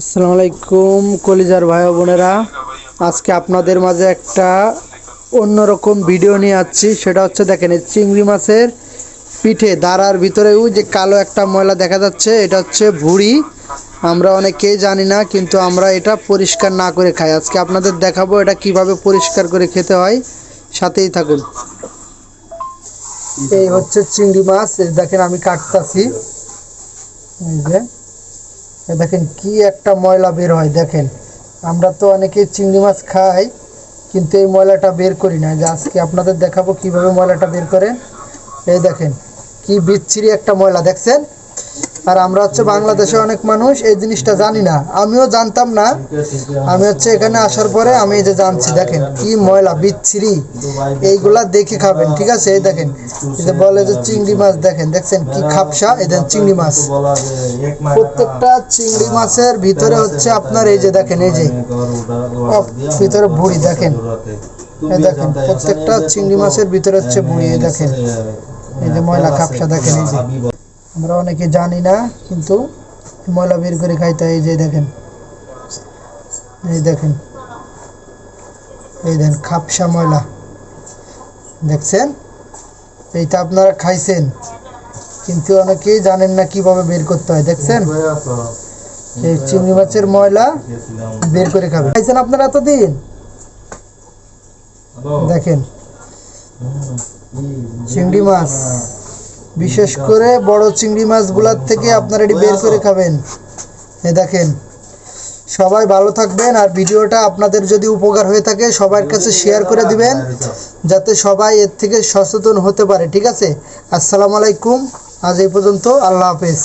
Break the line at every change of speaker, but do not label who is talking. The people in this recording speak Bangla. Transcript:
আসসালামু আলাইকুম, কলিজার ভাই বোনেরা। আজকে আপনাদের মাঝে একটা অন্যরকম ভিডিও নিয়ে আসছি। সেটা হচ্ছে দেখেন, এই চিংড়ি মাছের পিঠে দাঁড়ার ভিতরে ওই যে কালো একটা ময়লা দেখা যাচ্ছে, এটা হচ্ছে ভুড়ি। আমরা অনেকেই জানি না, কিন্তু আমরা এটা পরিষ্কার না করে খাই। আজকে আপনাদের দেখাবো এটা কীভাবে পরিষ্কার করে খেতে হয়। সাথেই থাকুন। এই হচ্ছে চিংড়ি মাছ দেখেন আমি কাটতাছি। দেখেন কি একটা ময়লা বের হয়, দেখেন। আমরা তো অনেকে চিংড়ি মাছ খাই, কিন্তু এই ময়লাটা বের করি না। যে আজকে আপনাদের দেখাবো কীভাবে ময়লাটা বের করেন। এই দেখেন, কি বিচ্ছিরি একটা ময়লা, দেখছেন? আর আমরা হচ্ছে বাংলাদেশে অনেক মানুষ, এই জিনিসটা জানি না। আমিও জানতাম না। আমি হচ্ছে এখানে আসার পরে আমি এই যে জানছি, দেখেন কি ময়লা বিচ্ছিরি। এইগুলা দেখে খাবেন, ঠিক আছে? এই দেখেন বলে যে চিংড়ি মাছ, দেখেন, দেখছেন কি খাপসা? এই দেখেন চিংড়ি মাছ। প্রত্যেকটা চিংড়ি মাছের ভিতরে হচ্ছে আপনার এই যে দেখেন, এই যে ভিতরে ভুঁড়ি, দেখেন। দেখেন, প্রত্যেকটা চিংড়ি মাছের ভিতরে হচ্ছে ভুঁড়ি, এই দেখেন। এই যে ময়লা খাপসা, দেখেন, এই যে। আমরা অনেকে জানি না, কিন্তু ময়লা বের করে খাইতে এই যে দেখেন, এই দেখেন এই দেখেন, খাপসা ময়লা। দেখছেন? এইটা আপনারা খাইছেন, কিন্তু অনেকেই জানেন না কীভাবে বের করতে হয়। দেখছেন? এই চিংড়ি মাছের ময়লা বের করে খাবেন খাইছেন আপনারা এতদিন? দেখেন, চিংড়ি মাছ। বিশেষ করে বড় চিংড়ি মাছগুলার থেকে আপনারা এটি বের করে খাবেন। এ দেখেন, সবাই ভালো থাকবেন আর ভিডিওটা আপনাদের যদি উপকার হয়ে থাকে সবার কাছে শেয়ার করে দিবেন, যাতে সবাই এর থেকে সচেতন হতে পারে, ঠিক আছে? আসসালামু আলাইকুম, আজ এই পর্যন্ত, আল্লাহ হাফেজ।